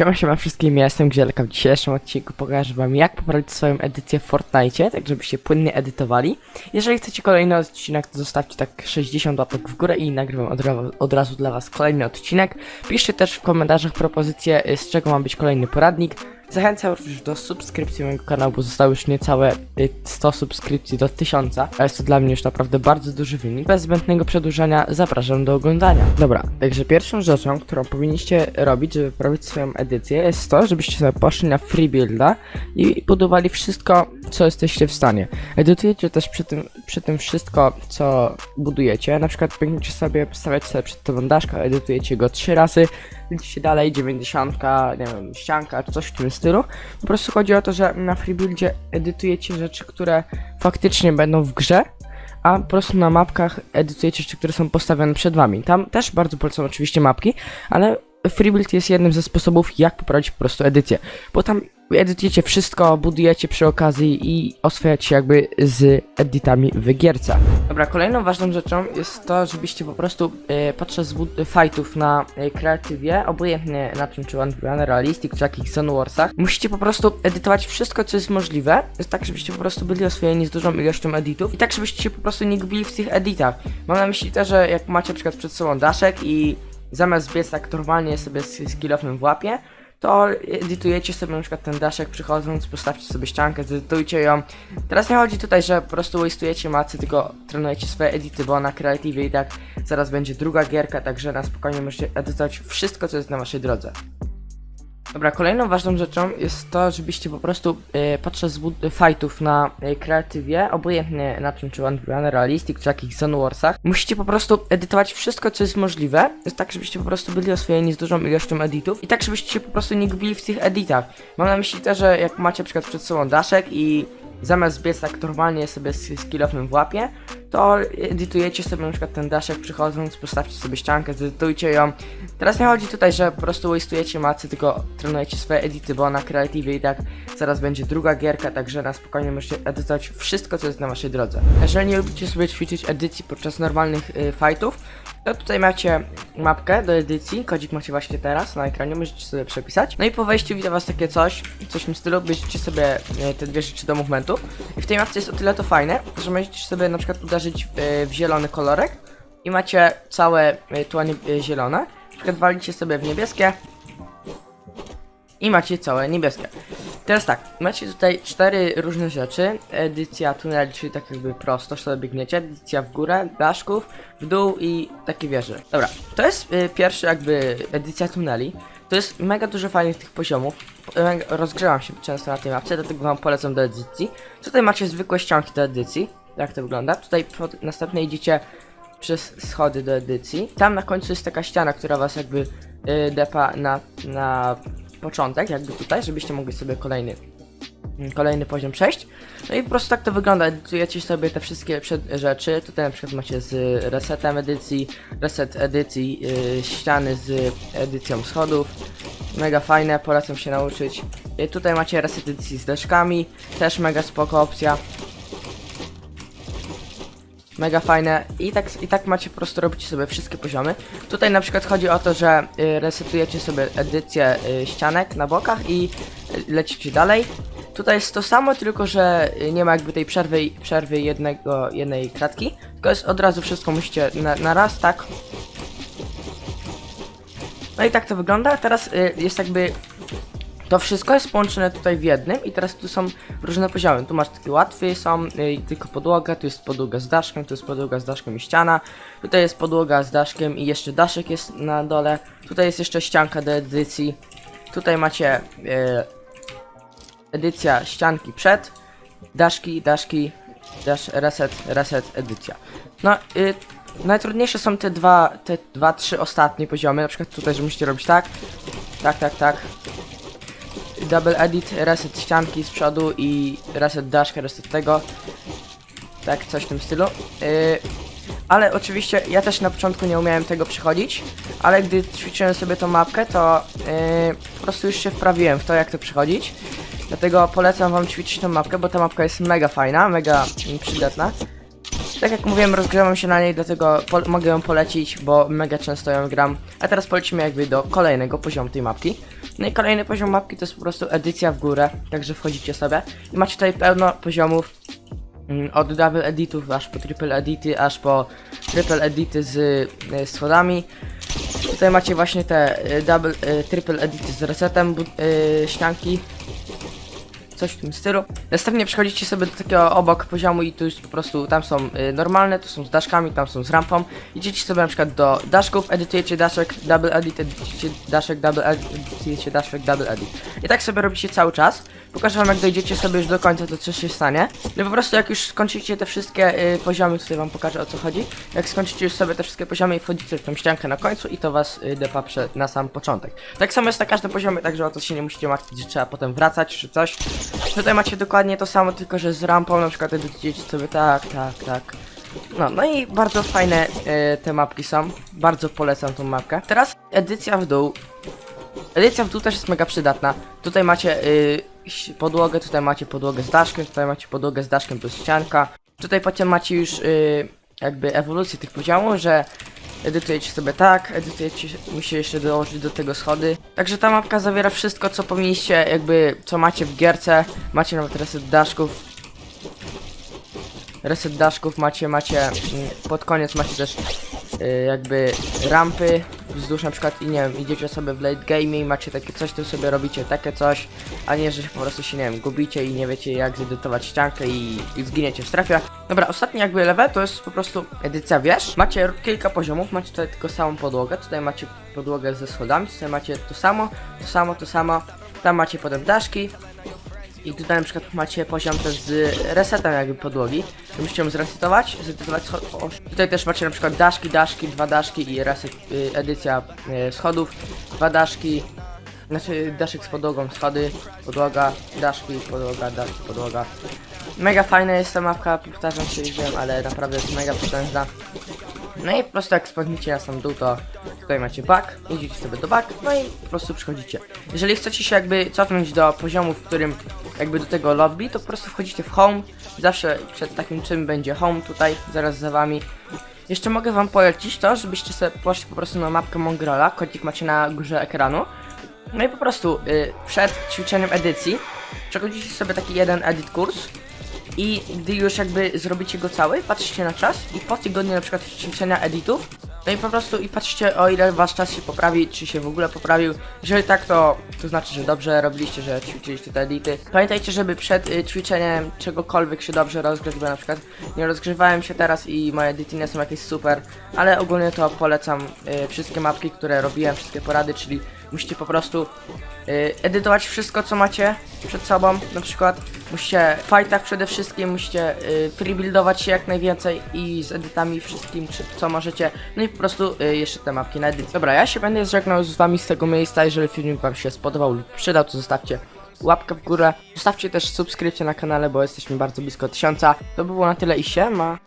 Siema, siema wszystkim, ja jestem Grzelka. W dzisiejszym odcinku pokażę wam jak poprawić swoją edycję w Fortnite, tak żebyście płynnie edytowali. Jeżeli chcecie kolejny odcinek, to zostawcie tak 60 łapek w górę i nagrywam od, od razu dla was kolejny odcinek. Piszcie też w komentarzach propozycje, y, z czego ma być kolejny poradnik. Zachęcam również do subskrypcji mojego kanału, bo zostało już niecałe y, 100 subskrypcji do 1000, a jest to dla mnie już naprawdę bardzo duży wynik. Bez zbędnego przedłużania zapraszam do oglądania. Dobra, także pierwszą rzeczą, którą powinniście robić, żeby poprawić swoją edycję, jest to, żebyście sobie poszli na freebuilda i budowali wszystko, co jesteście w stanie. Edytujecie też przy tym, przy tym wszystko, co budujecie. Na przykład będziecie sobie stawiać sobie przed tobą daszka, edytujecie go trzy razy, idziecie dalej, 90, nie wiem, ścianka, czy coś w tym stylu. Po prostu chodzi o to, że na freebuildzie edytujecie rzeczy, które faktycznie będą w grze, a po prostu na mapkach edytujecie rzeczy, które są postawione przed wami. Tam też bardzo polecam oczywiście mapki, ale freebuild jest jednym ze sposobów, jak poprawić po prostu edycję, bo tam edytujecie wszystko, budujecie przy okazji i oswajacie się jakby z editami w gierce. Dobra, kolejną ważną rzeczą jest to, żebyście po prostu e, podczas fightów na e, kreatywie, obojętnie na czym, czy One Realistic, czy jakichś Zone Warsach, musicie po prostu edytować wszystko, co jest możliwe, tak, żebyście po prostu byli oswojeni z dużą ilością editów i tak, żebyście się po prostu nie gubili w tych editach. Mam na myśli to, że jak macie na przykład przed sobą daszek i zamiast biec tak normalnie sobie z, kilofem w łapie, to edytujecie sobie na przykład ten daszek przychodząc, postawcie sobie ściankę, zedytujcie ją. Teraz nie chodzi tutaj, że po prostu wastujecie macy, tylko trenujecie swoje edity, bo na kreatywie i tak zaraz będzie druga gierka, także na spokojnie możecie edytować wszystko, co jest na waszej drodze. Dobra, kolejną ważną rzeczą jest to, żebyście po prostu e, podczas fightów na e, kreatywie, obojętnie na czym, czy One Realistic, czy jakichś Zone Warsach, musicie po prostu edytować wszystko, co jest możliwe, tak, żebyście po prostu byli oswojeni z dużą ilością editów i tak, żebyście się po prostu nie gubili w tych editach. Mam na myśli to, że jak macie na przykład przed sobą daszek i zamiast biec tak normalnie sobie z, kilofem w łapie, to edytujecie sobie na przykład ten daszek przychodząc, postawcie sobie ściankę, zedytujcie ją. Teraz nie chodzi tutaj, że po prostu wastujecie macy, tylko trenujecie swoje edity, bo na kreatywie i tak zaraz będzie druga gierka, także na spokojnie możecie edytować wszystko, co jest na waszej drodze. Jeżeli nie lubicie sobie ćwiczyć edycji podczas normalnych y, fightów, to tutaj macie mapkę do edycji, kodzik macie właśnie teraz na ekranie, możecie sobie przepisać. No i po wejściu wita was takie coś, coś w tym stylu, bierzecie sobie e, te dwie rzeczy do movementu. I w tej mapce jest o tyle to fajne, że możecie sobie na przykład uderzyć w, e, w zielony kolorek i macie całe e, tło nie- e, zielone. Na przykład walicie sobie w niebieskie i macie całe niebieskie. Teraz tak, macie tutaj cztery różne rzeczy. Edycja tuneli, czyli tak jakby prosto, że biegniecie. Edycja w górę, daszków, w dół i takie wieże. Dobra, to jest y, pierwszy jakby edycja tuneli. To jest mega dużo fajnych tych poziomów. Rozgrzewam się często na tej mapce, dlatego wam polecam do edycji. Tutaj macie zwykłe ścianki do edycji. Jak to wygląda? Tutaj następnie idziecie przez schody do edycji. Tam na końcu jest taka ściana, która was jakby y, depa na, na początek, jakby tutaj, żebyście mogli sobie kolejny mm, kolejny poziom przejść. No i po prostu tak to wygląda. Edytujecie sobie te wszystkie rzeczy. Tutaj na przykład macie z resetem edycji, reset edycji, yy, ściany z edycją schodów. Mega fajne, polecam się nauczyć. Yy, tutaj macie reset edycji z deszkami, też mega spoko opcja. Mega fajne i tak, i tak macie po prostu robić sobie wszystkie poziomy. Tutaj na przykład chodzi o to, że y, resetujecie sobie edycję y, ścianek na bokach i y, lecicie dalej. Tutaj jest to samo, tylko że nie ma jakby tej przerwy, przerwy jednego, jednej kratki, tylko jest od razu wszystko musicie na, na raz, tak? No i tak to wygląda. Teraz jest jakby to wszystko jest połączone tutaj w jednym i teraz tu są różne poziomy. Tu masz takie łatwy, są y, tylko podłoga, tu jest podłoga z daszkiem, tu jest podłoga z daszkiem i ściana. Tutaj jest podłoga z daszkiem i jeszcze daszek jest na dole. Tutaj jest jeszcze ścianka do edycji. Tutaj macie y, edycja ścianki przed, daszki, daszki, dash, reset, reset, edycja. No, y, najtrudniejsze są te dwa, te dwa, trzy ostatnie poziomy. Na przykład tutaj, że musicie robić tak, tak, tak, tak. Double edit, reset ścianki z przodu i reset daszka, reset tego. Tak, coś w tym stylu. Yy, ale oczywiście ja też na początku nie umiałem tego przechodzić, ale gdy ćwiczyłem sobie tą mapkę, to yy, po prostu już się wprawiłem w to, jak to przechodzić. Dlatego polecam wam ćwiczyć tą mapkę, bo ta mapka jest mega fajna, mega przydatna. Tak jak mówiłem, rozgrzewam się na niej, dlatego mogę ją polecić, bo mega często ją gram. A teraz polecimy jakby do kolejnego poziomu tej mapki. No i kolejny poziom mapki to jest po prostu edycja w górę, także wchodzicie sobie i macie tutaj pełno poziomów mm, od double editów aż po triple edity, aż po triple edity z y, schodami. Tutaj macie właśnie te y, double, y, triple edity z resetem y, ścianki. Coś w tym stylu. Następnie przechodzicie sobie do takiego obok poziomu i tu już po prostu tam są y, normalne, tu są z daszkami, tam są z rampą. Idziecie sobie na przykład do daszków, edytujecie daszek, double edit, edytujecie daszek, double edit, edytujecie daszek, double edit. I tak sobie robicie cały czas. Pokażę wam jak dojdziecie sobie już do końca, to co się stanie. No po prostu jak już skończycie te wszystkie y, poziomy, tutaj wam pokażę o co chodzi. Jak skończycie już sobie te wszystkie poziomy i wchodzicie w tą ściankę na końcu i to was y, depa na sam początek. Tak samo jest na każdym poziomie, także o to się nie musicie martwić, że trzeba potem wracać czy coś. Tutaj macie dokładnie to samo, tylko że z rampą na przykład edytujecie sobie tak, tak, tak. No, no i bardzo fajne e, te mapki są. Bardzo polecam tą mapkę. Teraz edycja w dół. Edycja w dół też jest mega przydatna. Tutaj macie y, podłogę, tutaj macie podłogę z daszkiem, tutaj macie podłogę z daszkiem plus ścianka. Tutaj potem macie już y, jakby ewolucję tych poziomów, że edytujecie sobie tak, edytujecie, musicie jeszcze dołożyć do tego schody. Także ta mapka zawiera wszystko, co powinniście, jakby, co macie w gierce. Macie nawet reset daszków, reset daszków macie, macie mm, pod koniec macie też y, jakby rampy wzdłuż na przykład i nie wiem, idziecie sobie w late game i macie takie coś, to sobie robicie takie coś, a nie, że się po prostu się nie wiem, gubicie i nie wiecie jak zedytować ściankę i, i zginiecie w strefie. Dobra, ostatni jakby level to jest po prostu edycja wież. Macie kilka poziomów, macie tutaj tylko samą podłogę, tutaj macie podłogę ze schodami, tutaj macie to samo, to samo, to samo, tam macie potem daszki, i tutaj na przykład macie poziom też z resetem jakby podłogi. Musicie ją zresetować, zresetować Tutaj też macie na przykład daszki, daszki, dwa daszki i reset, y, edycja y, schodów, dwa daszki, znaczy daszek z podłogą, schody, podłoga, daszki, podłoga, daszki, podłoga. Mega fajna jest ta mapka, powtarzam się, wiem, ale naprawdę jest mega potężna. No i po prostu jak spadniecie na sam dół, to tutaj macie back, idziecie sobie do back, no i po prostu przychodzicie. Jeżeli chcecie się jakby cofnąć do poziomu, w którym jakby do tego lobby, to po prostu wchodzicie w home. Zawsze przed takim czym będzie home tutaj, zaraz za wami. Jeszcze mogę wam polecić to, żebyście sobie poszli po prostu na mapkę Mongrela, kodzik macie na górze ekranu. No i po prostu y, przed ćwiczeniem edycji przechodzicie sobie taki jeden edit kurs i gdy już jakby zrobicie go cały, patrzycie na czas i po tygodniu na przykład ćwiczenia editów, no i po prostu i patrzcie o ile wasz czas się poprawi, czy się w ogóle poprawił. Jeżeli tak, to, to znaczy, że dobrze robiliście, że ćwiczyliście te edity. Pamiętajcie, żeby przed y, ćwiczeniem czegokolwiek się dobrze rozgrzać, bo na przykład nie rozgrzewałem się teraz i moje edity nie są jakieś super, ale ogólnie to polecam y, wszystkie mapki, które robiłem, wszystkie porady, czyli musicie po prostu y, edytować wszystko, co macie przed sobą, na przykład musicie w fightach przede wszystkim, musicie y, się jak najwięcej i z edytami wszystkim, czy, co możecie, no i po prostu y, jeszcze te mapki na edycję. Dobra, ja się będę żegnał z wami z tego miejsca, jeżeli filmik wam się spodobał lub przydał, to zostawcie łapkę w górę, zostawcie też subskrypcję na kanale, bo jesteśmy bardzo blisko tysiąca. To by było na tyle i siema.